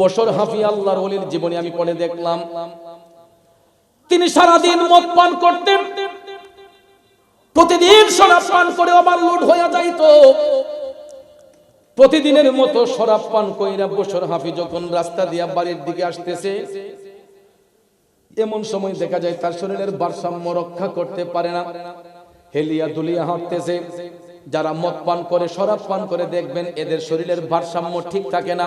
বছর হাফি আল্লাহর ওলির জীবনে আমি পড়ে দেখলাম। তিনি সারাদিন মদ পান করতেন। প্রতিদিন শরাব পান করে আমার লুট হয়ে যাইতো। প্রতিদিনের মতো শরাব পান কইরা বছর হাফি যখন রাস্তা দিয়া বাড়ির দিকে আসতেছে, এমন সময় দেখা যায় তার শরীরের ভারসাম্য রক্ষা করতে পারে না। হেলিয়া দুলিয়া হাঁটতেছে। যারা মদ পান করে, শরাব পান করে দেখবেন এদের শরীরের ভারসাম্য ঠিক থাকে না।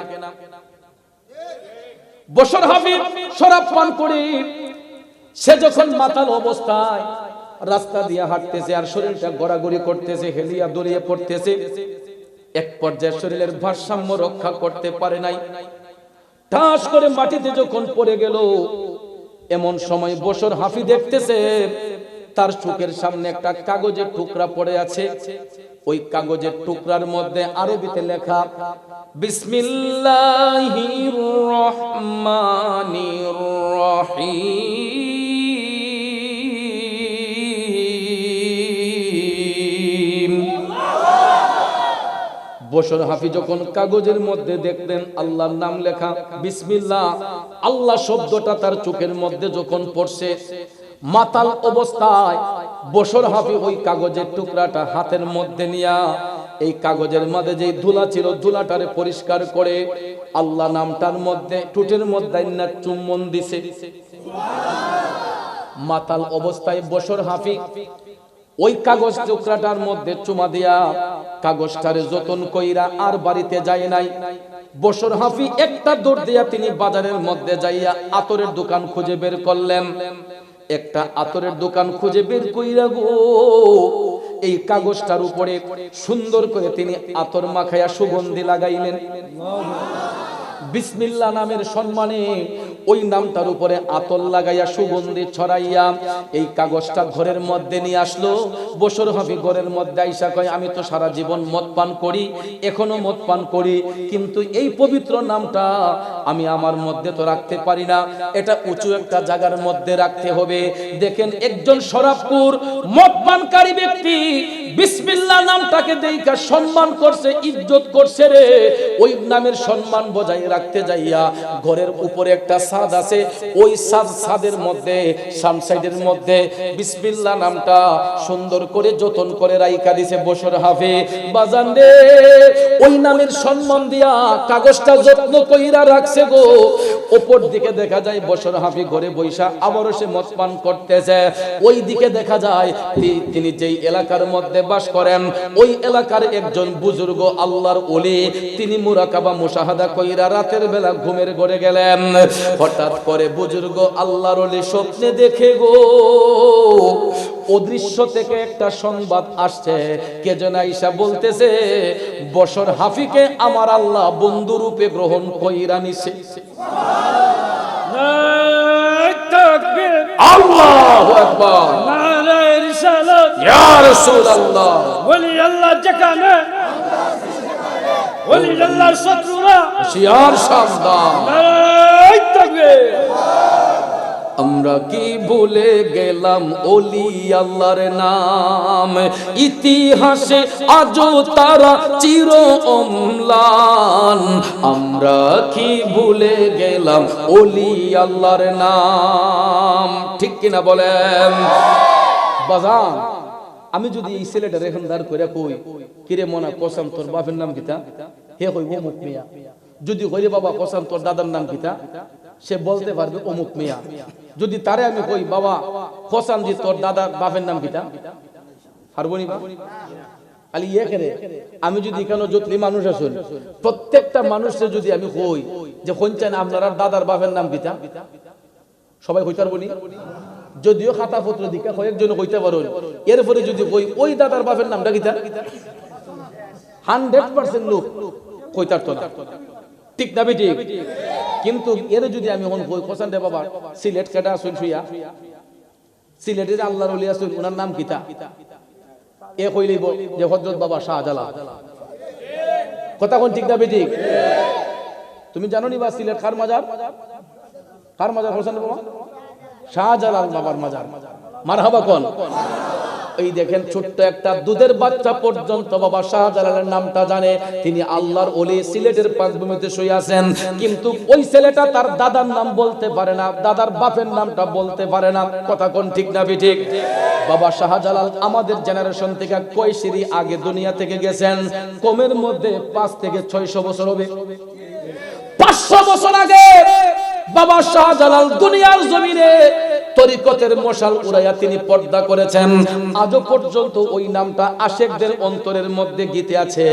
বছর হাফিজ শরাব পান করে, সে যখন মাতাল অবস্থায় রাস্তা দিয়ে হাঁটতেছে আর শরীরটা গড়াগড়ি করতেছে, হেলিয়া দড়িয়ে পড়তেছে, এক পর্যায়ে শরীরের ভারসাম্য রক্ষা করতে পারে নাই। ঠাস করে মাটিতে যখন পড়ে গেল, এমন সময় বসর হাফি দেখতেছে, তার চোখের সামনে একটা কাগজের টুকরা পড়ে আছে। ওই কাগজের টুকরার মধ্যে আরবিতে লেখা রহিম। বসর হাফি যখন কাগজের মধ্যে দেখতেন, আল্লাহর নাম লেখা, বিসমিল্লাহ। আল্লাহ শব্দটা তার চোখের মধ্যে যখন পড়ছে মাতাল অবস্থায় বসর হাফি ওই কাগজের টুকরাটা হাতের মধ্যে নিয়া, এই কাগজের মধ্যে যে ধুলা ছিল, ধুলাটারে পরিষ্কার করে আল্লাহ নামটার মধ্যে টুটের মধ্যে চুম্বন দিছে। মাতাল অবস্থায় বসর হাফি ওই কাগজ টুকরাটার মধ্যে চুমা দিয়া, কাগজটারে যতন কইরা আর বাড়িতে যায় নাই। বসর হাফি একটা দৌড় দিয়া তিনি বাজারের মধ্যে যাইয়া আতরের দোকান খুঁজে বের করলেন। একটা আতরের দোকান খুঁজে বের কইরা গো। এই কাগজটার উপরে সুন্দর করে তিনি আতর মাখায়া সুগন্ধি লাগাইলেন। বিসমিল্লা নামের সম্মানে ওই নামটার উপরে আতল লাগাইয়া সুগন্ধি ছড়াইয়া এই কাগজটা ঘরের মধ্যে নিয়ে আসলো। বসর হাফি ঘরের মধ্যে আইসা কয়, আমি তো সারা জীবন মদ পান করি, এখনও মদ পান করি, কিন্তু এই পবিত্র নামটা আমি আমার মধ্যে তো রাখতে পারি না। এটা উঁচু একটা জায়গার মধ্যে রাখতে হবে। দেখেন একজন শরাবপুর মদ পানকারী ব্যক্তি বিসমিল্লা নামটাকে দেইকা সম্মান করছে, ইজ্জত করছে রে। ওই নামের সম্মান বজায় রাখতে যাইয়া ঘরের উপরে একটা ছাদ আছে, ওই ছাদ ছাদের মধ্যে সামসাইডের মধ্যে বিসমিল্লা নামটা সুন্দর করে যতন করে রাইকা দিছে বসর হাফে বাজান রে, ওই নামের সম্মান দিয়া কাগজটা যত্ন কইরা রাখছে গো। ওপর দিকে দেখা যায় বসর হাফি ঘরে বৈশা আবারও সে মদ পান করতেছে। ওই দিকে দেখা যায় তিনি যেই এলাকার মধ্যে বাস করেন, ওই এলাকার একজন বুজুর্গ আল্লাহর ওলি, তিনি মুরাকাবা মুশাহাদা কইরা রাতের বেলা ঘুমের ঘরে গেলেন। হঠাৎ করে বুজুর্গ আল্লাহর স্বপ্নে দেখে গো। অদৃশ্য থেকে একটা সংবাদ আসছে কে যেন আইসা বলতেছে বসর হাফিকে আমার আল্লাহ বন্ধু রূপে গ্রহণ কইরা নিছে। আল্লাহু আকবার। নারায় রিসালাত। ইয়া রাসূলুল্লাহ। ওলি আল্লাহ যেখানে ওলি আল্লাহর শত্রুরা। শিয়ার সাবধান। নারায় তাকবীর আমরা কি ভুলে গেলাম ওলি আল্লাহর নাম? ইতিহাসে আজও তারা চির অম্লান। আমরা কি ভুলে গেলাম ওলি আল্লাহর নাম? ঠিক কিনা বলেন? বাজান। আমি যদি এই ছেলেটার এখন দাঁড় করে কই, কিরে মনা, কসম তোর বাপের নাম কিতা? হে কইব, অমুক মিয়া। যদি কইরে, বাবা, কসম তোর দাদার নাম কিতা? সে বলতে পারবে, অমুক মিয়া। যদি তারে আমি কই, বাবা, কসম জি তোর দাদার বাপের নাম কিতা? পারবনি বা? খালি ইয়ে করে, আমি যদি এখানে যতলি মানুষ আছেন প্রত্যেকটা মানুষের যদি আমি কই যে কোনচান আপনার দাদার বাপের নাম কিতা? সবাই কইতে পারবনি যদিও খাতা পত্র দিকে কয়েকজন কইতে পারেন। এরপরে যদি কই, ওই দাদার বাপের নামটা কিতা হান্ড্রেড পার্সেন্ট লোক কইতার তো না। ঠিক না ঠিক কিন্তু এর যদি আমি এখন কই, কোসান রে বাবা, সিলেট কেটা আসুন শুইয়া? সিলেটের আল্লাহর ওলি ওনার নাম কিতা এ কইলিব যে হজরত বাবা শাহজালাল। কথা কোন ঠিক না ঠিক তুমি জানো নি বা সিলেট কার মাজার? কার মাজার হোসেন বাবা? শাহজালাল বাবার মাজার। মারহাবা কোন? এই দেখেন ছোট্ট একটা দুধের বাচ্চা পর্যন্ত বাবা শাহজালালের নামটা জানে। তিনি আল্লাহর ওলি সিলেটের পাকভূমিতে শুয়ে আছেন। কিন্তু ওই ছেলেটা তার দাদার নাম বলতে পারে না, দাদার বাপের নামটা বলতে পারে না। কথা কোন ঠিক না ঠিক? বাবা শাহজালাল আমাদের জেনারেশন থেকে কয় সিঁড়ি আগে দুনিয়া থেকে গেছেন। কমের মধ্যে পাঁচ থেকে ছয়শো বছর হবে। পাঁচশো বছর আগে বাবা শাহজালাল দুনিয়ার জমিনে তরিকতের মশাল উড়াইয়া তিনি পর্দা করেছেন। আজও পর্যন্ত ওই নামটা আশেকদের অন্তরের মধ্যে গীতে আছে।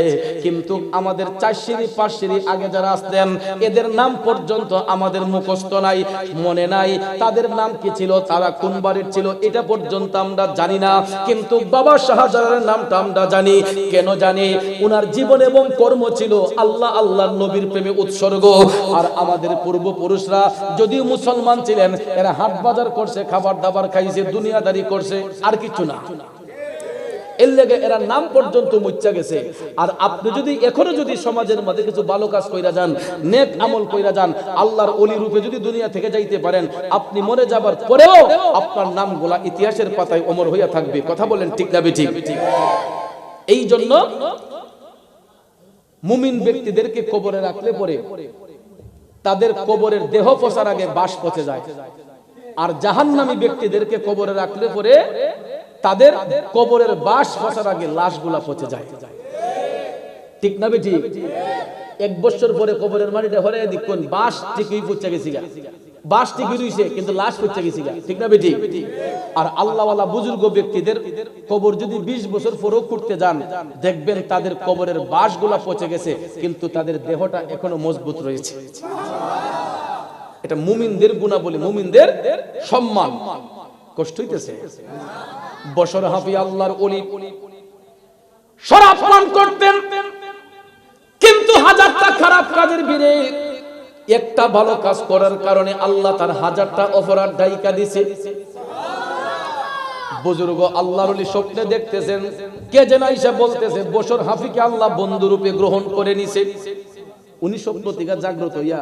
কিন্তু আমাদের চার সিঁড়ি, পাঁচ সিঁড়ি আগে যারা আসতেন, এদের নাম পর্যন্ত আমাদের মুখস্থ নাই, মনে নাই। তাদের নাম কি ছিল, তারা কোন বাড়ির ছিল, এটা পর্যন্ত আমরা জানি না। কিন্তু বাবা শাহজালালের নামটা আমরা জানি। কেন জানি? উনার জীবন এবং কর্ম ছিল আল্লাহ আল্লাহর নবীর প্রেমে উৎসর্গ। আর আমাদের পূর্বপুরুষরা, যদিও মুসলমান ছিলেন, এরা হাট বাজার খাবার দাবার খাইছে, দুনিয়াদারি করছে, আর কিছু না। এর লেগে এরা নাম পর্যন্ত মুচ্চা গেছে। আর আপনি যদি এখনও যদি সমাজের মধ্যে কিছু ভালো কাজ কইরা যান, নেক আমল কইরা যান, আল্লাহর অলি রূপে যদি দুনিয়া থেকে যাইতে পারেন, আপনি মরে যাবার পরেও আপনার নামগুলা ইতিহাসের পাতায় অমর হইয়া থাকবে। কথা বলেন ঠিক না বেঠিক? এই জন্য মুমিন ব্যক্তিদেরকে কবরে রাখলে পরে তাদের কবরের দেহ পচার আগে বাস পচে যায়। আর জাহান্নামী ব্যক্তিদেরকে কবরে রাখলে পরে তাদের কবরের বাস পচার আগে লাশগুলা পচে যায়। ঠিক না বেটি এক বছর পরে কবরের মাটিটা হরে দেখুন বাস ঠিকই পচে গেছি বাস ঠিকই রইছে, কিন্তু লাশ পচে গেছি ঠিক না বেটি আর আল্লাহওয়ালা বুজুর্গ ব্যক্তিদের কবর যদি 20 বছর পরেও করতে যান, দেখবেন তাদের কবরের বাসগুলা পচে গেছে, কিন্তু তাদের দেহটা এখনও মজবুত রয়েছে। এটা মুমিনদের গুণাবলী, মুমিনদের সম্মান। কষ্ট হইতেছে। বছর হাফি আল্লাহর অলি শরাব পান করতেন। কিন্তু হাজারটা খারাপ কাজের ভিড়ে একটা ভালো কাজ করার কারণে আল্লাহ তার হাজারটা অপরাধ ডাইকা দিছে। বুজুর্গ আল্লাহর অলি স্বপ্নে দেখতেছেন। কে যেন আইসা বলতেছে, বছর হাফিকে আল্লাহ বন্ধু রূপে গ্রহণ করে নিছে। উনি স্বপ্ন থেকে জাগ্রত হইয়া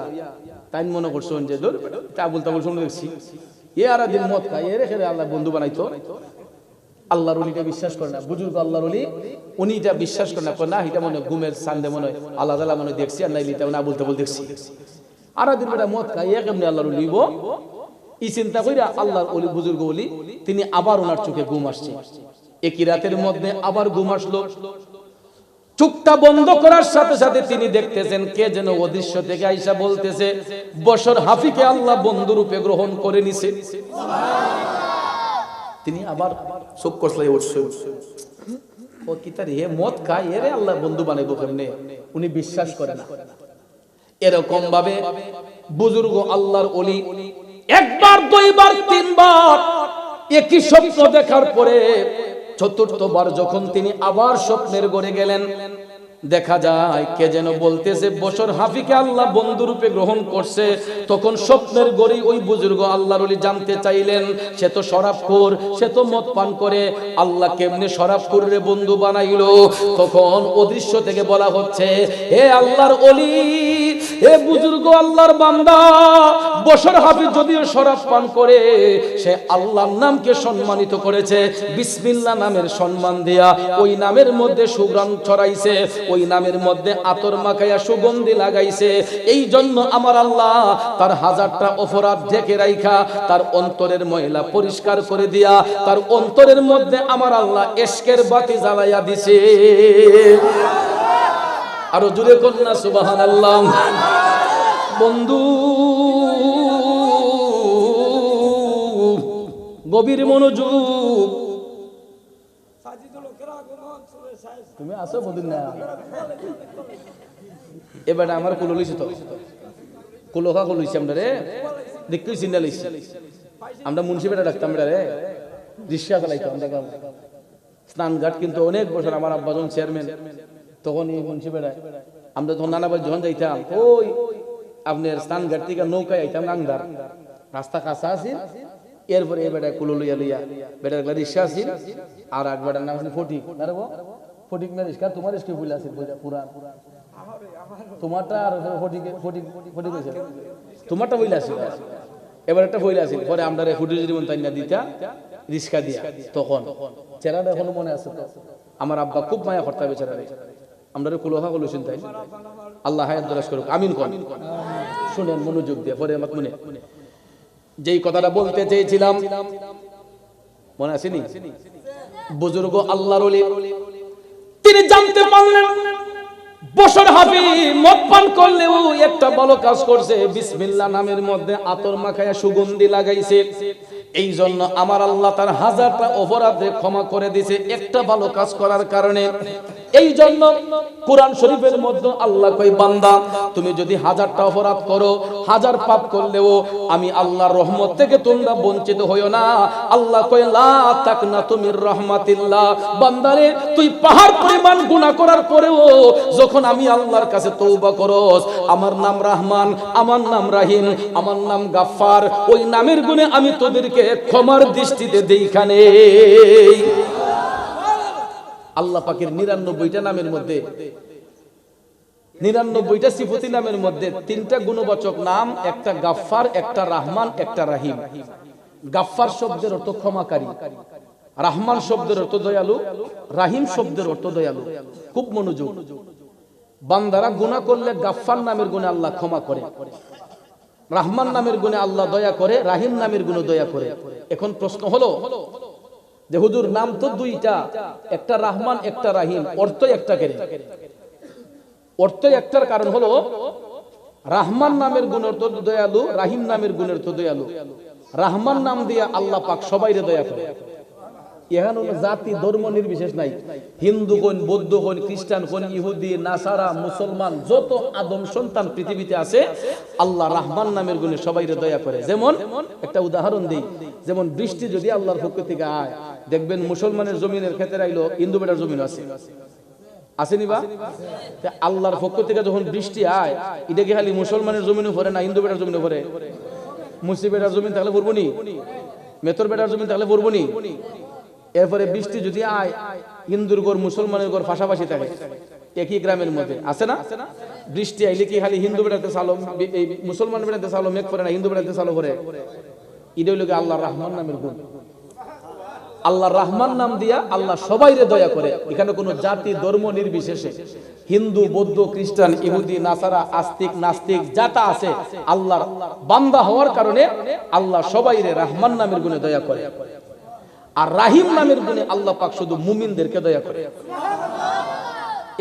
তাই মনে করছেন যে ধর তাবুল তাবুল শুনে দেখছি। এ আর দিন মত খাই এ রেখে আল্লাহ বন্ধু বানাইতো। আল্লাহর অলিটা বিশ্বাস করে না, বুজুর্গ আল্লাহর অলি উনি এটা বিশ্বাস করে না না, এটা মনে ঘুমের সান্দে মনে হয়, আল্লাহ তালা মনে দেখছি, আর নাইলে এটা না বলতে বল দেখছি। আর দিন বেটা মত খায়, এ কেমনি আল্লাহর অলিব ই চিন্তা কইরা আল্লাহর অলি, বুজুর্গ অলি, তিনি আবার ওনার চোখে ঘুম আসছে। একই রাতের মধ্যে আবার ঘুম আসলো। চুপটা বন্ধ করার সাথে সাথে তিনি দেখতেছেন কে যেন অদৃশ্য থেকে আইসা বলতেছে বছর হাফিকে আল্লাহ বন্ধু রূপে গ্রহণ করে নিছে। তিনি আবার চোখ কসলাই উঠছে। ও কি তার হে মদ খায়? এরে আল্লাহ বন্ধু বানাইবো কেমনে? উনি বিশ্বাস করে না। এরকম ভাবে বুজুর্গ আল্লাহর অলি একবার, দুইবার, তিনবার একই স্বপ্ন দেখার পরে চতুর্থবার যখন তিনি আবার স্বপ্নের গড়ে গেলেন, দেখা যায় কে যেন বলতেছে, বছর হাফিকে আল্লাহ বন্ধু রূপে গ্রহণ করছে। তখন স্বপ্নের গড়ি ওই বুজুর্গ আল্লাহর জানতে চাইলেন, সে তো শরাবখোর, সে তো মদ পান করে, আল্লাহ কেমনে শরাবখোর বন্ধু বানাইলো? তখন অদৃশ্য থেকে বলা হচ্ছে, হে আল্লাহর অলি হে বুজুর্গ আল্লাহর বান্দা বছর হাফিজ যদিও শরাব পান করে, সে আল্লাহর নামকে সম্মানিত করেছে, বিসমিল্লাহ নামের সম্মান দিয়া, ওই নামের মধ্যে সুগ্রাম ছড়াইছে, ওই নামের মধ্যে আতর মাখাইয়া সুগন্ধি লাগাইছে। এই জন্য আমার আল্লাহ তার হাজারটা অপরাধ ঢেকে রাইখা, তার অন্তরের ময়লা পরিষ্কার করে দিয়া, তার অন্তরের মধ্যে আমার আল্লাহ এশকের বাতি জ্বালাইয়া দিছে। আরও জুড়ে কন্যা সুবাহান আল্লাহ বন্ধু, গভীর মনোযোগ। তুমি আসো বদিন না এবার আমার কুলো লইছি তো। কুলো খা, কুলো আমরা রে। দেখতেই চিন্তা লইছি আমরা মুন্সিপেটা ডাকতাম রে। রিক্সা চালাইতো আমরা স্নানঘাট কিন্তু অনেক বছর আমার আব্বা যখন চেয়ারম্যান তখন এই মুন্সিপেটায় আমরা তখন নানাবার যখন যাইতাম, ওই আপনার স্নানঘাট থেকে নৌকায় আইতাম নাংদার রাস্তা কাঁচা আছে এরপরে এই বেটা কুলো লইয়া লইয়া বেটার গলা রিক্সা আছে আর এক বেটার নাম আছে ফটিক। ফটিক না রিক্সা? তোমার রিক্সা বইলা আছে? পুরা তোমারটা আর ফটিক ফটিক ফটিক তোমারটা বইলা আছে? এবার একটা বইলা আছে। পরে আমরা ফুটি যদি মন তাই না দিতা রিস্কা দিয়া। তখন। চেহারাটা এখনও মনে আছে। আমার আব্বা খুব মায়া করতে হবে চেহারা আমরা কুলোহা কলুছেন তাই আল্লাহ হায়াত দরাজ করুক, আমিন কোন। শুনেন মনোযোগ দিয়ে, পরে আমার মনে। যেই কথাটা বলতে চেয়েছিলাম, মনে আসেনি বুজুর্গ আল্লাহর তিনি জানতে পারলেন বছর হাবি মদ পান করলেও একটা ভালো কাজ করছে। বিসমিল্লাহ নামের মধ্যে আতর মাখায়া সুগন্ধি লাগাইছে। এই জন্য আমার আল্লাহ তার হাজারটা অপরাধে ক্ষমা করে দিছে একটা ভালো কাজ করার কারণে এই জন্য কোরআন শরীফের মধ্যে আল্লাহ কই বান্দা, তুমি যদি হাজারটা অপরাধ করো, হাজার পাপ করলেও আমি আল্লাহর রহমত থেকে তোমরা বঞ্চিত হইও না। আল্লাহ কই লা তাকনা তুমির রহমাতিল্লাহ। বান্দারে, তুই পাহাড় পরিমাণ গুনাহ করার পরেও যখন আমি আল্লাহর কাছে তৌবা করস, আমার নাম রহমান, আমার নাম রাহিম, আমার নাম গাফফার, ওই নামের গুণে আমি তোদেরকে ক্ষমার দৃষ্টিতে দেইখানে আল্লাহ পাকের নিরানব্বইটা নামের মধ্যে, নিরানব্বইটা সিফতি নামের মধ্যে তিনটা গুণবাচক নাম, একটা গাফফার, একটা রাহমান, একটা রাহিম। গাফফার শব্দের অর্থ ক্ষমাকারী, রাহমান শব্দের অর্থ দয়ালু, রাহিম শব্দের অর্থ দয়ালু। খুব মনোযোগ। বান্দারা গুনাহ করলে গাফফার নামের গুণে আল্লাহ ক্ষমা করে। রাহমান নামের গুণে আল্লাহ দয়া করে, রাহিম নামের গুণে দয়া করে। এখন প্রশ্ন হলো যে হুজুর নাম তো দুইটা, একটা রাহমান, একটা রাহিম অর্থ একটা কেন অর্থ একটার কারণ হলো, রাহমান নামের গুণ অর্থ দয়ালু, রাহিম নামের গুণের তো দয়ালু। রাহমান নাম দিয়া আল্লাহ পাক সবাইরে দয়া করে। জাতি, ধর্ম নির্বিশেষ নাই। হিন্দু কোন বৌদ্ধ কোন খ্রিস্টান কোন ইহুদি, নাসারা, মুসলমান, যত আদম সন্তান পৃথিবীতে আছে, আল্লাহ নামের গুণে দয়া করে। যেমন একটা উদাহরণ দিই, যেমন বৃষ্টি যদি আল্লাহর পক্ষ থেকে আয়, দেখবেন মুসলমানের জমিনের ক্ষেত্রে আইলো হিন্দু বেটার জমিন আছে। আসেনি বা? আল্লাহর পক্ষ থেকে যখন বৃষ্টি আয়, এটা কি খালি মুসলমানের জমিনে পড়ে না হিন্দু বেটার জমিনে পড়ে মুসলিম বেটার জমিন তাহলে পড়ব নি? মেতর বেটার জমিন তাহলে পড়ব নি? এরপরে বৃষ্টি যদি আয় হিন্দুর ঘর মুসলমানের ঘর পাশাপাশি থাকে। একই গ্রামের মধ্যে। আছে না? বৃষ্টি আইলে কি খালি হিন্দু বেড়াতে চালো মুসলমান বেড়াতে চালো, মেঘ করে না, হিন্দু বেড়াতে চালো করে? এটা হইল আল্লাহ রহমান নামের গুণ। আল্লাহ রহমান নাম দিয়া আল্লাহ সবাইরে দয়া করে। এখানে কোনো জাতি, ধর্ম নির্বিশেষে হিন্দু, বৌদ্ধ, খ্রিস্টান, ইহুদি, নাসারা, আস্তিক, নাস্তিক, যাতা আছে, আল্লাহর বান্দা হওয়ার কারণে আল্লাহ সবাইরে রহমান নামের গুণে দয়া করে। আর রাহিম নামের গুণে আল্লাহ পাক শুধু মুমিনদেরকে দয়া করে।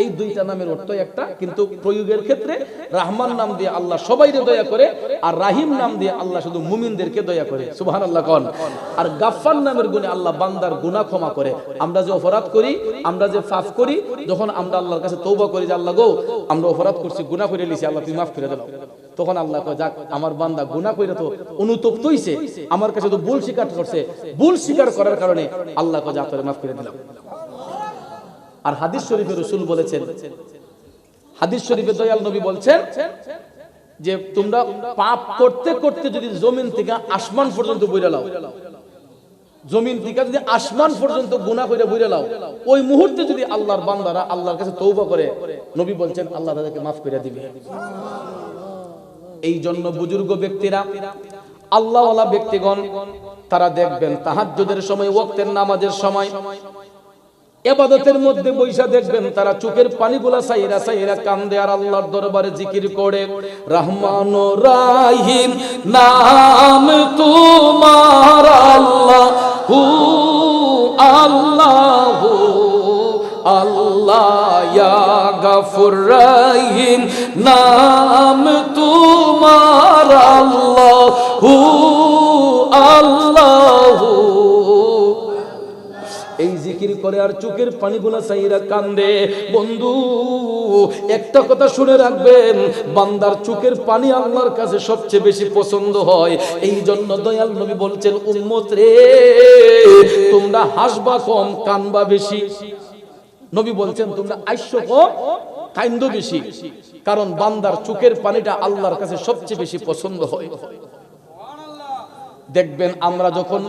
এই দুইটা নামের অর্থ একটা, কিন্তু প্রয়োগের ক্ষেত্রে রাহমান নাম দিয়ে আল্লাহ সবাইরে দয়া করে, আর রাহিম নাম দিয়ে আল্লাহ শুধু মুমিনদেরকে দয়া করে। সুবহান আল্লাহ কন। আর গাফফার নামের গুণে আল্লাহ বান্দার গুনাহ ক্ষমা করে। আমরা যে অপরাধ করি, আমরা যে ফাফ করি, যখন আমরা আল্লাহর কাছে তৌবা করি যে, আল্লাহ গো, আমরা অপরাধ করছি, গুনাহ করে লিছি আল্লাহ তুমি মাফ করে দাও। তখন আল্লাহ কয়, যাক, আমার বান্দা গুনাহ করে তো অনুতপ্ত হইছে। আমার কাছে তো ভুল স্বীকার করছে। ভুল স্বীকার করার কারণে আল্লাহ কয়, যা মাফ করে দিলাম। আর হাদিস শরীফে রসুল বলেছেন, হাদিস শরীফে দয়াল নবী বলছেন যে, তোমরা পাপ করতে করতে যদি জমিন থেকে আসমান পর্যন্ত বইরা লাও, জমিন থেকে যদি আসমান পর্যন্ত গুনাহ করে বইরা লাও, ওই মুহূর্তে যদি আল্লাহর বান্দারা আল্লাহর কাছে তৌবা করে, নবী বলছেন, আল্লাহ তাদেরকে মাফ করে দিবে। এই জন্য বুজুর্গ ব্যক্তিরা, আল্লাহওয়ালা ব্যক্তিগণ, তারা দেখবেন তাহাজ্জুদের সময়, ওয়াক্তের নামাজের সময়, এবাদতের মধ্যে বৈশা দেখবেন তারা চোখের পানিগুলা সাইরা সাইরা আল্লাহর দরবারে জিকির করে। রহমান রাহিম নাম তোমার আল্লাহ, হু আল্লাহ আল্লাহ রহিম, নাম এই জিকির করে আর চোখের পানিগুলা চাইরা কান্দে। বন্ধু, একটা কথা শুনে রাখবেন, বান্দার চোখের পানি আল্লাহর কাছে সবচেয়ে বেশি পছন্দ হয়। এই জন্য দয়াল নবী বলছেন, উম্মত রে, তোমরা হাসবা কম, কানবা বেশি। নবী বলছেন, তোমরা কম, কাইন্দ বেশি। কারণ বান্দার চোখের পানিটা আল্লাহর কাছে সবচেয়ে বেশি পছন্দ হয়। দেখবেন আমরা যখন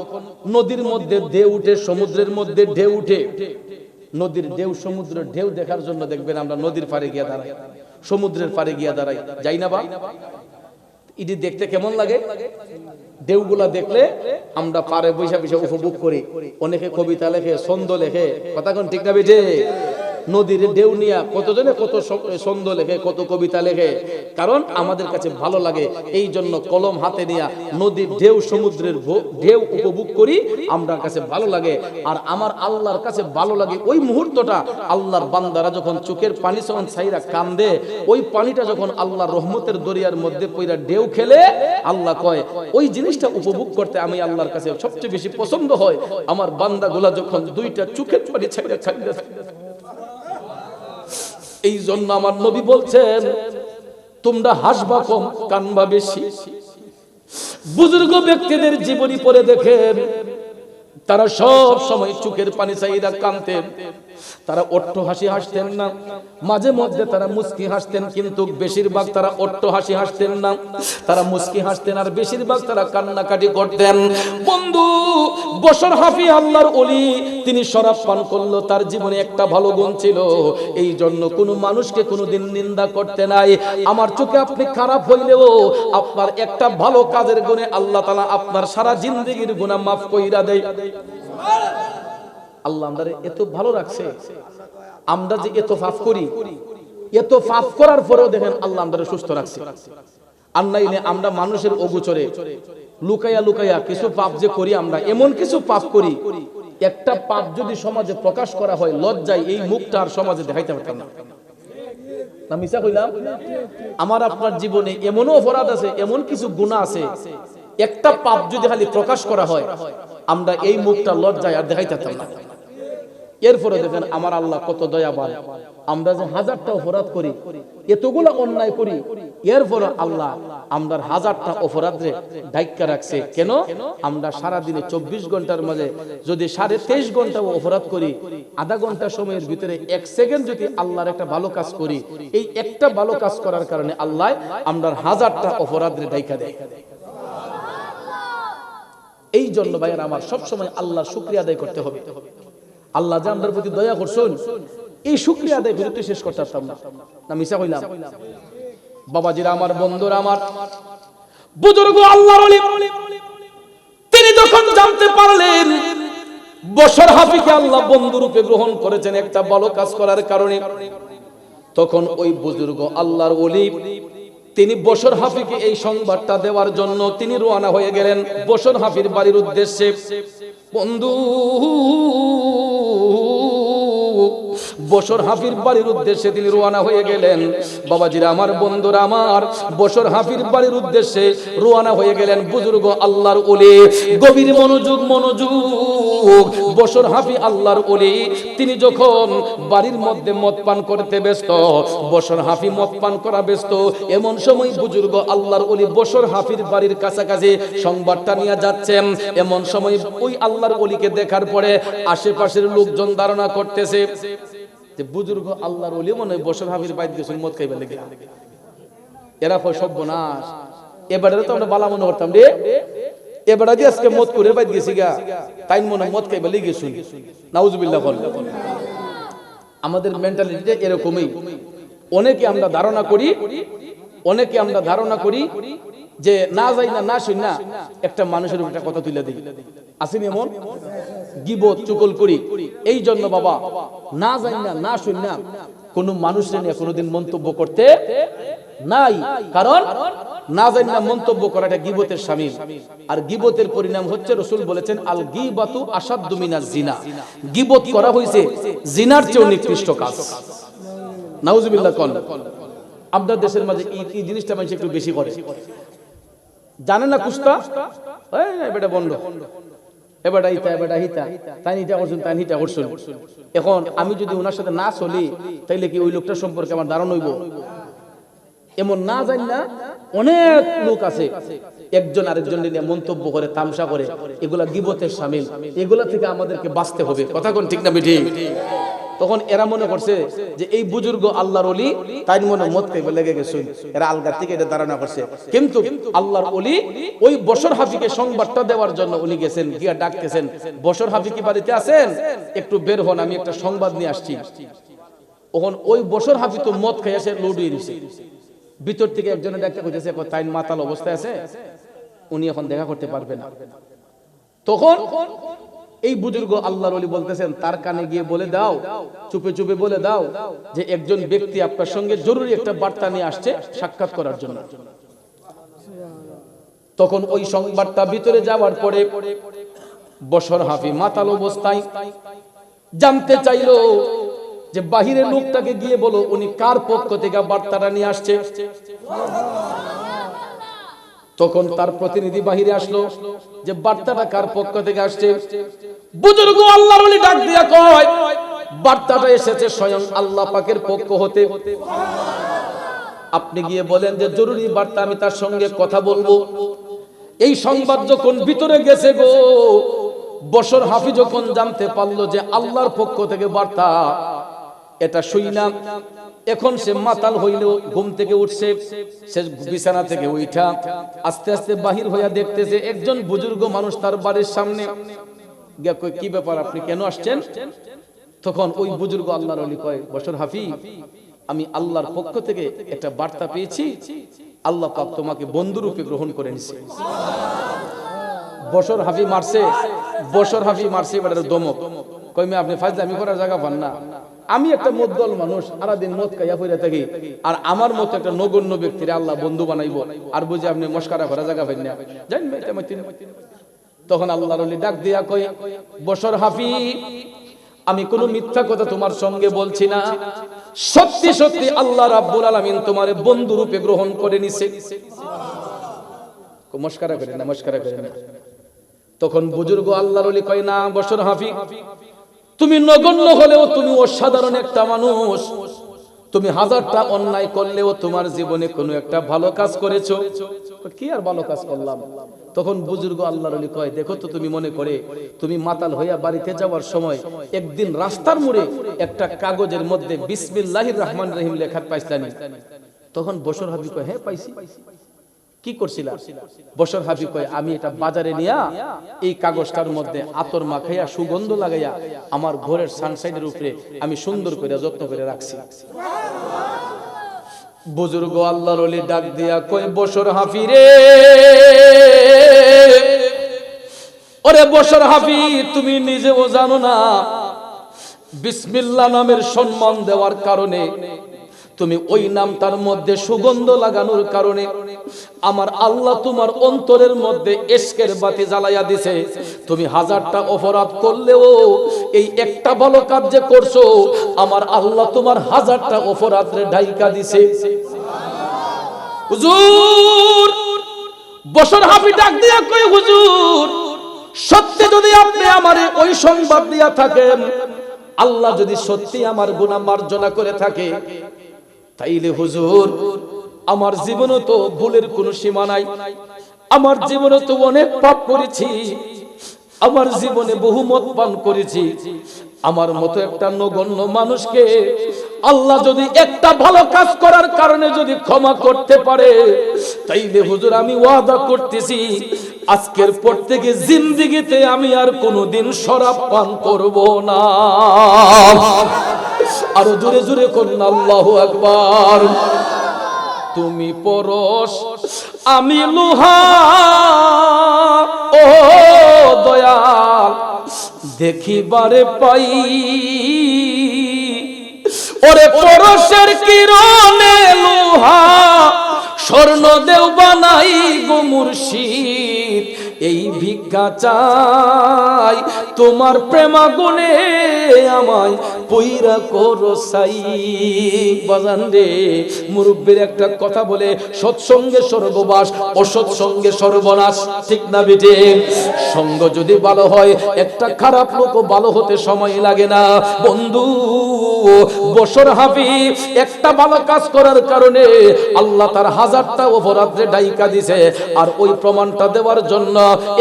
নদীর মধ্যে ঢেউ উঠে, সমুদ্রের মধ্যে ঢেউ উঠে, নদীর ঢেউ, সমুদ্রের ঢেউ দেখার জন্য দেখবেন আমরা নদীর পাড়ে গিয়ে দাঁড়াই, সমুদ্রের পাড়ে গিয়ে দাঁড়াই। যাই না বা ইডি দেখতে কেমন লাগে? ঢেউগুলা দেখলে আমরা পারে বৈশা বৈশা উপভোগ করি। অনেকে কবিতা লেখে, ছন্দ লেখে। কথা কোন ঠিক না বেঠে? নদীর ঢেউ নিয়া কতজনে কত ছন্দ লেখে, কত কবিতা লেখে। কারণ আমাদের কাছে ভালো লাগে এই জন্য কলম হাতে নিয়া নদীর ঢেউ, সমুদ্রের ঢেউ উপভোগ করি আমরা কাছে ভালো লাগে। আর আমার আল্লাহর কাছে ভালো লাগে ওই মুহূর্তটা, আল্লাহর বান্দারা যখন চোখের পানি যখন ছাইরা কান্দে, ওই পানিটা যখন আল্লাহর রহমতের দরিয়ার মধ্যে পইরা ঢেউ খেলে, আল্লাহ কয়, ওই জিনিসটা উপভোগ করতে আমি আল্লাহর কাছে সবচেয়ে বেশি পছন্দ হয়। আমার বান্দাগুলা যখন দুইটা চোখের পানি ছাইরা কান্দে। এই জন্য আমার নবী বলছেন, তোমরা হাসবা কম, কানবা বেশি। বুজুর্গ ব্যক্তিদের জীবনী পড়ে দেখেন, তারা সব সময় চোখের পানি চাহিদা কানতেন। তারা অট্ট হাসি হাসতেন না। মাঝে মধ্যে তারা মুস্কি হাসতেন, কিন্তু বেশিরভাগ তারা অট্ট হাসি হাসতেন না। তারা মুস্কি হাসতেন আর বেশিরভাগ তারা কান্নাকাটি করতেন। বন্ধু, বসর হাফি আল্লাহর অলি তিনি শরাব পান করল, তার জীবনে একটা ভালো গুণ ছিল। এই জন্য কোনো মানুষকে কোনোদিন নিন্দা করতে নাই। আমার চোখে আপনি খারাপ হইলেও আপনার একটা ভালো কাজের গুণে আল্লাহ তালা আপনার সারা জিন্দগির গুণা মাফ কইরা দেয়। আল্লাহ আমরা এত ভালো রাখছে। আমরা যে এত ফাফ করি, এত ফাফ করার পরেও দেখেন আল্লাহ আমরা সুস্থ রাখছে। আর নাইলে আমরা মানুষের অগুচরে, লুকাইয়া লুকাইয়া কিছু পাপ যে করি আমরা, এমন কিছু পাপ করি, একটা পাপ যদি সমাজে প্রকাশ করা হয়, লজ্জায় এই মুখটা আর সমাজে দেখাইতে পারতাম না। আমার আপনার জীবনে এমনও অপরাধ আছে, এমন কিছু গুণা আছে, একটা পাপ যদি খালি প্রকাশ করা হয় আমরা এই মুখটা লজ্জায় আর দেখাইতে না। এরপরে দেখেন আমার আল্লাহ কত দয়াবান। আমরা যে হাজারটা অপরাধ করি এতগুলো অন্যায় করি এরপরে আল্লাহ আমরা হাজারটা অপরাধে দায়িত্ব রাখছে। কেন? আমরা সারা দিনে চব্বিশ ঘণ্টার মাঝে যদি সাড়ে তেইশ ঘণ্টা অপরাধ করি আধা ঘণ্টা সময়ের ভিতরে এক সেকেন্ড যদি আল্লাহর একটা ভালো কাজ করি এই একটা ভালো কাজ করার কারণে আল্লাহ আমরা হাজারটা অপরাধের দায়িত্ব দেয়। এই জন্য ভাইয়ের আমার সবসময় আল্লাহ শুক্রিয়া আদায় করতে হবে। আল্লাহ আমাদের প্রতি দয়া করছেন, এই শুক্রিয়া আদায় করে তো শেষ করতে পারতাম না। না, মিশা কইলাম। বাবাজিরা আমার, বন্ধুরা আমার, বুজুর্গ আল্লাহর তিনি যখন জানতে পারলেন, বছর হাফিকে আল্লাহ বন্ধু রূপে গ্রহণ করেছেন একটা ভালো কাজ করার কারণে, তখন ওই বুজুর্গ আল্লাহর ওলি তিনি বসর হাফিকে এই সংবাদটা দেওয়ার জন্য তিনি রোয়ানা হয়ে গেলেন বসর হাফির বাড়ির উদ্দেশ্যে। বন্ধু বসর হাফির বাড়ির উদ্দেশ্যে তিনি রোয়ানা হয়ে গেলেন। বাবাজিরা, আমার বন্ধুরা, আমার বসর হাফির বাড়ির উদ্দেশ্যে রোয়ানা হয়ে গেলেন বুজুর্গ আল্লাহর ওলি। গভীর মনোযোগ মনোযোগ। বসর হাফি আল্লাহর ওলি। তিনি যখন বাড়ির মধ্যে মদ পান করতে ব্যস্ত, বসর হাফি মদ পান করা ব্যস্ত, এমন সময় বুজুর্গ আল্লাহর ওলি বসর হাফির বাড়ির কাছাকাছি সংবাদটা নিয়ে যাচ্ছেন। এমন সময় ওই আল্লাহর ওলিকে দেখার পরে আশেপাশের লোকজন ধারণা করতেছে যে বুজুর্গ আল্লাহর ওলি মনে হয় বসর হাফির বাইর গেছিল মদ খাইবার লেগে। এরা কয় সর্বনাশ। এবারে তো আমরা বালা মনে করতাম রে। এবারে দিয়ে আজকে মদ করে বাইর গেছি গা। তাই মনে হয় মদ খাইবার লেগে গেছিল নাউজুবিল্লাহ বল। আমাদের মেন্টালিটিটা এরকমই। অনেকে আমরা ধারণা করি, অনেকে আমরা ধারণা করি যে না যাই না না শুন না, একটা মানুষের একটা কথা তুলে দিই। আসেনি এমন? গিবত চুকল করি। এই জন্য বাবা, না যাই না কোন মানুষের নিয়ে কোনোদিন মন্তব্য করতে নাই। কারণ না জানি না মন্তব্য করাটা গিবতের আর গিবতের পরিণাম হচ্ছে রসুল বলেছেন, আল গিবাতু আসাদ্দু জিনা। গিবত করা হয়েছে জিনার চেয়েও নিকৃষ্ট কাজ। নাউজুবিল্লাহ আপনার দেশের মাঝে এই জিনিসটা মানুষ একটু বেশি করে? জানে না কুস্তা? বেটা বন্ধ। এখন আমি যদি ওনার সাথে না চলি, তাইলে কি ওই সম্পর্কে আমার ধারণ হইব? এমন না জানি না অনেক লোক আছে, একজন আরেকজন নিয়ে মন্তব্য করে, তামসা করে, এগুলা গিবতের সামিল। এগুলা থেকে আমাদেরকে বাঁচতে হবে। কথা কোন ঠিক না বেঠি তখন এরা মনে করছে যে এই বুজুর্গ আল্লাহর অলি তাই মনে মত লেগে গেছে। এরা আলগার থেকে এটা ধারণা করছে। কিন্তু আল্লাহর অলি ওই বসর হাফিকে সংবাদটা দেওয়ার জন্য উনি গেছেন, গিয়া ডাকতেছেন, বসর হাফি কি বাড়িতে আছেন? একটু বের হন, আমি একটা সংবাদ নিয়ে আসছি। তখন ওই বসর হাফি তো মদ খাইয়াছে লুডিয়ে দিছে ভিতর থেকে একজনের ডাক্তার কইতেছে তাই মাতাল অবস্থায় আছে? উনি এখন দেখা করতে পারবে না। তখন এই বুজুর্গ আল্লাহর ওলি বলতেছেন, তার কানে গিয়ে বলে দাও, চুপে চুপে বলে দাও যে একজন ব্যক্তি আপনার সঙ্গে জরুরি একটা বার্তা নিয়ে আসছে সাক্ষাৎ করার জন্য। তখন ওই সংবাদটা ভিতরে যাওয়ার পরে বসর হাফি মাতাল অবস্থায় জানতে চাইলো যে বাহিরের লোকটাকে গিয়ে বলো, উনি কার পক্ষ থেকে বার্তাটা নিয়ে আসছে? তখন তার প্রতিনিধি বাহিরে আসলো যে বার্তাটা কার পক্ষ থেকে আসছে? বুজুর্গ আল্লাহর ওলি ডাক দিয়া কয়, বার্তাটা এসেছে স্বয়ং আল্লাহ পাকের পক্ষ হতে। আপনি গিয়ে বলেন যে জরুরি বার্তা, আমি তার সঙ্গে কথা বলব। এই সংবাদ যখন ভিতরে গেছে গো, বসর হাফি যখন জানতে পারল যে আল্লাহর পক্ষ থেকে বার্তা, এটা শুই এখন সে মাতাল হইলেও ঘুম থেকে উঠছে, সে বিছানা থেকে উঠা আস্তে আস্তে বাহির হইয়া দেখতেছে একজন বুজুর্গ মানুষ তার বাড়ির সামনে। কি ব্যাপার, আপনি কেন আসছেন? তখন ওই বুজুর্গ আল্লাহর অলি কয় বছর হাফি, আমি আল্লাহর পক্ষ থেকে একটা বার্তা পেয়েছি। আল্লাহ পাক তোমাকে বন্ধুরূপে গ্রহণ করে নিছে। বছর হাফি মারছে, বসর হাফি মারছে, এবার দমক। কই মে, আপনি ফাজলামি করার জায়গা পান না। আমি একটা মদ্দল মানুষ, সারাদিন মদ খাইয়া পড়ে থাকি। আর আমার মতো একটা নগণ্য ব্যক্তির আল্লাহ বন্ধু বানাইবো। আর বুঝে আপনি মস্কারা করার জায়গা পাই না। জানেন তখন আল্লাহর ডাক দিয়া কই বসর হাফি আমি কোনো মিথ্যা কথা তোমার সঙ্গে বলছি না। সত্যি সত্যি আল্লাহ রাব্বুল আলামিন তোমার বন্ধু রূপে গ্রহণ করে নিছে। মস্কারা করে না করে তখন বুজুর্গ আল্লাহর কয়, না, বসর হাফি তুমি নগণ্য হলেও তুমি অসাধারণ একটা মানুষ। তুমি হাজারটা অন্যায় করলেও তোমার জীবনে কোনো একটা ভালো কাজ করেছ। কি আর ভালো কাজ করলাম? তখন বুজুর্গ আল্লাহর আলী কয়, দেখো তো তুমি মনে করে, তুমি মাতাল হইয়া বাড়িতে যাওয়ার সময় একদিন রাস্তার মোড়ে একটা কাগজের মধ্যে বিসমিল্লাহির রহমান রহিম লেখা পাইছিলানি তখন বসর হাবি কয় হ্যাঁ পাইছি। কি করছিলা? বসর হাবি কয়, আমি এটা বাজারে নিয়া এই কাগজটার মধ্যে আতর মাখাইয়া, সুগন্ধ লাগাইয়া আমার ঘরের সানসাইডের উপরে আমি সুন্দর করে যত্ন করে রাখছি। বুজুর্গ আল্লাহর ওলি ডাক দিয়া কয়, বসর হাফি রে, ওরে বসর হাফি, তুমি নিজেও জানো না বিসমিল্লাহ নামের সম্মান দেওয়ার কারণে তুমি ওই নামটার মধ্যে সুগন্ধ লাগানোর কারণে আমার আল্লাহ তোমার অন্তরের মধ্যে এসকের বাতি জ্বালাইয়া দিছে। তুমি হাজারটা অপরাধ করলেও এই একটা ভালো কাজ যে করছ, আমার আল্লাহ তোমার হাজারটা অপরাধরে ঢাইকা দিছে। হুজুর বছর হাফি ডাক দিয়া কই হুজুর, সত্যি যদি আপনি আমারে ওই সংবাদ দিয়া থাকেন, আল্লাহ যদি সত্যি আমার গুনাহ মার্জনা করে থাকে তাইলে হুজুর, আমার জীবনে তো ভুলের কোনো সীমা নাই। আমার জীবনে তো অনেক পাপ করেছি। আমার জীবনে বহু মত পান করেছি। আমার মতো একটা নগণ্য মানুষকে আল্লাহ যদি একটা ভালো কাজ করার কারণে যদি ক্ষমা করতে পারে, তাইলে হুজুর আমি ওয়াদা করতেছি, আজকের পর থেকে জিন্দিগিতে আমি আর কোনোদিন শরাব পান করব না। আরও জোরে জোরে করুন, আল্লাহ আকবার। তুমি পরশ, আমি লোহা। ও দয়াল, দেখিবারে পাই। ওরে পরশের কিরণে লোহা, স্বর্ণ দেও বানাই গো মুর্শিদ। এই ভিক্ষা চাই, তোমার প্রেমাগুনে আমায় পইরা করো সাই বাজান রে, মুরব্বীর একটা কথা বলে, সৎসঙ্গে স্বর্গবাস, অসৎসঙ্গে সর্বনাশ, ঠিক না বেটে? সঙ্গ যদি ভালো হয়, একটা খারাপ লোক ভালো হতে সময় লাগে না। বন্ধু বছর হাফি একটা ভালো কাজ করার কারণে আল্লাহ তার হাজারটা অপরাধে ডাইকা দিছে। আর ওই প্রমাণটা দেওয়ার জন্য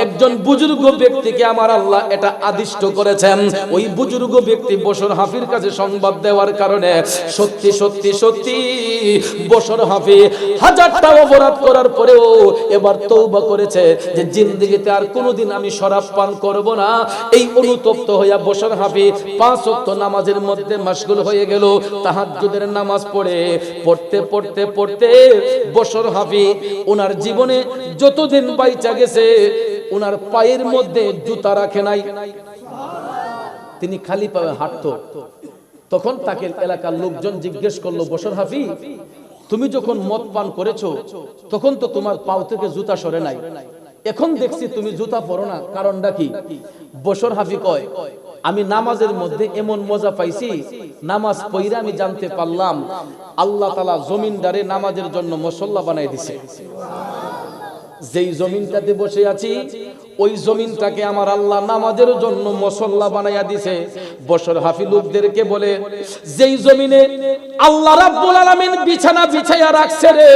একজন বুজুর্গ ব্যক্তিকে আমার আল্লাহ এটা আদিষ্ট করেছেন। ওই বুজুর্গ ব্যক্তি বসর হাফির কাছে সংবাদ দেওয়ার কারণে সত্যি সত্যি সত্যি বসর হাফি হাজারটা অপরাধ করার পরেও এবার তৌবা করেছে যে জিন্দিগিতে আর কোনোদিন আমি শরাব পান করব না। এই অনুতপ্ত হইয়া বসর হাফি পাঁচ ওয়াক্ত নামাজের মধ্যে মাশগুল হয়ে গেল, তাহাজ্জুদের নামাজ পড়ে। পড়তে পড়তে পড়তে বসর হাফি ওনার জীবনে যতদিন বাইচা গেছে, ওনার পায়ের মধ্যে জুতা রাখে নাই। তিনি খালি পায়ে হাঁটতো। তখন তাকে এলাকার লোকজন জিজ্ঞেস করল, বসর হাফি, তুমি যখন মদ পান করেছ, তখন তো তোমার পাও থেকে জুতা সরে নাই। এখন দেখছি তুমি জুতা পরো না। কারণটা কি? বসর হাফি কয়, আমি নামাজের মধ্যে এমন মজা পাইছি, নামাজ পইরা আমি জানতে পারলাম, আল্লাহ তালা জমিনদারে নামাজের জন্য মসল্লা বানাই দিছে। যেই জমিনটাতে বসে আছি, ওই জমিনটাকে আমার আল্লাহ নামাজের জন্য মসল্লা বানাইয়া দিছে। বসর হাফি লোকদেরকে বলে, যেই জমিনে আল্লাহ রাব্বুল আলামিন বিছানা বিছাইয়া রাখছে রে,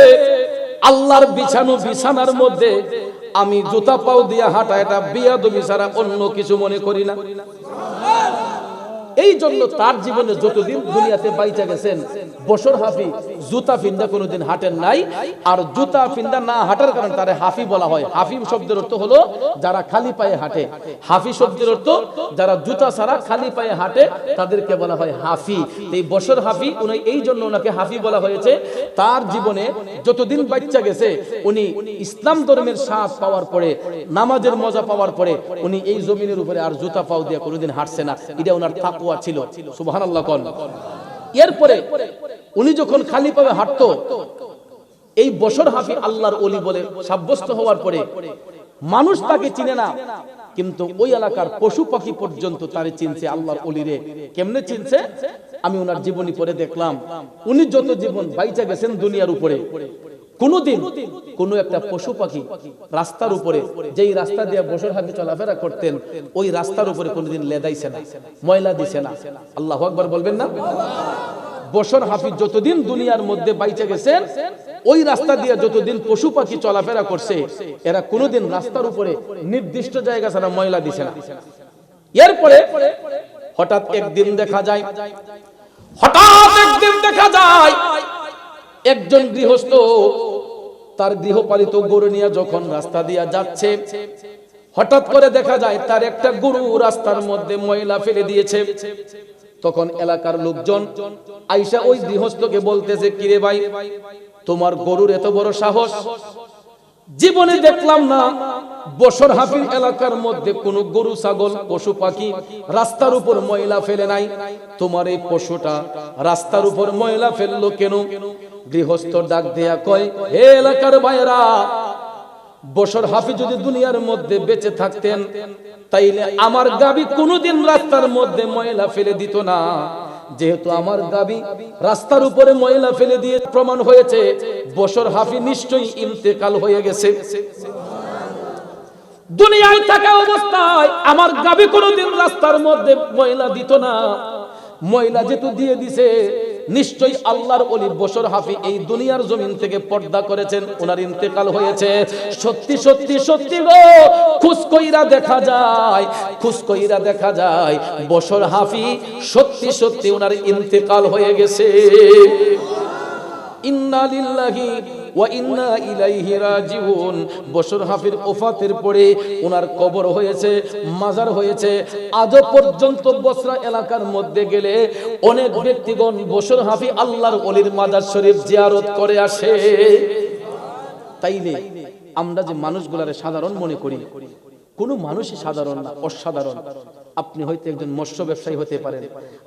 আল্লাহর বিছানো বিছানার মধ্যে আমি জুতা পাও দিয়া হাঁটা, এটা বিয়াদবি ছাড়া অন্য কিছু মনে করি না। এই জন্য তার জীবনে যতদিন দুনিয়াতে বাইচা গেছেন বসর হাফি জুতা ফিন্দা কোনোদিন হাঁটেন নাই। আর জুতা ফিন্দা না হাঁটার কারণে তারে হাফি বলা হয়। হাফি শব্দের অর্থ হলো যারা খালি পায়ে হাঁটে। হাফি শব্দের অর্থ যারা জুতা ছাড়া খালি পায়ে হাঁটে, তাদেরকে বলা হয় হাফি। এই বসর হাফি, উনি এই জন্য ওনাকে হাফি বলা হয়েছে। তার জীবনে যতদিন বাচ্চা গেছে, উনি ইসলাম ধর্মের সাথ পাওয়ার পরে, নামাজের মজা পাওয়ার পরে, উনি এই জমিনের উপরে আর জুতা পাও দিয়ে কোনোদিন হাঁটছে না। এটা ওনার তাকুয়া ছিল। সুবহানাল্লাহ কন। এরপরে উনি যখন খালি পাবে হাঁটতো, এই বছর হাফি আল্লাহর অলি বলে সাব্যস্ত হওয়ার পরে মানুষ তাকে চিনে না, কিন্তু ওই এলাকার পশু পাখি পর্যন্ত তারে চিনছে আল্লাহর অলিরে কেমনে চিনছে? আমি ওনার জীবনী পরে দেখলাম। উনি যত জীবন বাইচা গেছেন দুনিয়ার উপরে কোনদিন কোন একটা পশু পাখি রাস্তার উপরে, যেই রাস্তা দিয়ে বছর হাফি চলাফেরা করতেন, ওই রাস্তার উপরে কোনোদিন লেদাইছে না, ময়লা দিছে না। আল্লাহ আকবার বলবেন না? বসর হাফিজ যতদিন দুনিয়ার মধ্যে বাইচে গেছেন, ওই রাস্তা দিয়ে যতদিন পশু পাখি চলাফেরা করছে, এরা কোনোদিন রাস্তার উপরে নির্দিষ্ট জায়গা ছাড়া ময়লা দিছে না। এরপরে হঠাৎ একদিন দেখা যায়, হঠাৎ একদিন দেখা যায়, একজন গৃহস্থ তার গৃহপালিত গরু নিয়ে যখন রাস্তা দিয়া যাচ্ছে, হঠাৎ করে দেখা যায় তার একটা গরু রাস্তার মধ্যে ময়লা ফেলে দিয়েছে। তখন এলাকার লোকজন আইসা ওই গৃহস্থকে বলতেছে, কিরে ভাই, তোমার গরুর এত বড় সাহস? জীবনে দেখলাম না, বসর হাফির এলাকার মধ্যে কোন গরু, ছাগল, পশু, পাখি রাস্তার উপর ময়লা ফেলে নাই। তোমার এই পশুটা রাস্তার উপর ময়লা ফেলল কেন? গৃহস্থ ডাক দেয়া কয়, হে এলাকার ভাইরা বসর হাফি যদি দুনিয়ার মধ্যে বেঁচে থাকতেন, তাইলে আমার গাবি কোনোদিন রাস্তার মধ্যে ময়লা ফেলে দিত না। যেহেতু আমার গাবি রাস্তার উপরে ময়লা ফেলে দিয়ে প্রমাণ হয়েছে, বসর হাফি নিশ্চয়ই ইন্তেকাল হয়ে গেছে। দুনিয়ায় থাকা অবস্থায় আমার গাবি কোনোদিন রাস্তার মধ্যে ময়লা দিত না। ময়লা যেহেতু দিয়ে দিছে নিশ্চয়ই আল্লাহর অলি বসর হাফি এই দুনিয়ার জমিন থেকে পর্দা করেছেন ওনার ইন্তেকাল হয়েছে। সত্যি সত্যি সত্যি গো, খুশকইরা দেখা যায় খুসকইরা দেখা যায়। বসর হাফি, সত্যি সত্যি ওনার ইন্তেকাল হয়ে গেছে। ইন্না লিল্লাহি ওয়া ইলাইহি রাজিউন। বশর হাফির ওফাতের পরে ওনার কবর হয়েছে, মাজার হয়েছে। আজও পর্যন্ত বসরা এলাকার মধ্যে গেলে অনেক ব্যক্তিগণ বশর হাফি আল্লাহর অলির মাজার শরীফ জিয়ারত করে আসে। তাইলে আমরা যে মানুষগুলারে সাধারণ মনে করি কোনো মানুষই সাধারণ না, অসাধারণ। আপনি হয়তো একজন মৎস্য ব্যবসায়ী হতে পারেন,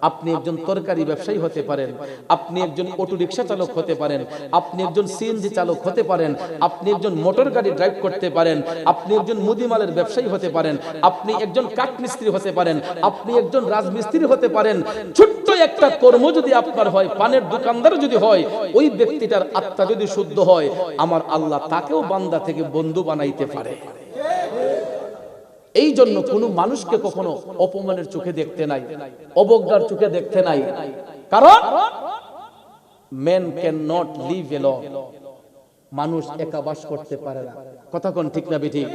আপনি একজন তরকারি ব্যবসায়ী হতে পারেন, আপনি একজন অটো রিক্সা চালক হতে পারেন, আপনি একজন সিএনজি চালক হতে পারেন, আপনি একজন মোটর গাড়ি ড্রাইভ করতে পারেন, আপনি একজন মুদিমালের ব্যবসায়ী হতে পারেন, আপনি একজন কাঠমিস্ত্রি হতে পারেন, আপনি একজন রাজমিস্ত্রি হতে পারেন। ছোট্ট একটা কর্ম যদি আপনার হয়, পানের দোকানদার যদি হয়, ওই ব্যক্তিটার আত্মা যদি শুদ্ধ হয়, আমার আল্লাহ তাকেও বান্দা থেকে বন্ধু বানাইতে পারে। এই জন্য কোন মানুষকে কখনো অপমানের চোখে দেখতে নাই, অবজ্ঞার চোখে দেখতে নাই। কারণ men can not live along মানুষ একা বাস করতে পারে না। কথা কোন ঠিক না বেঠিক?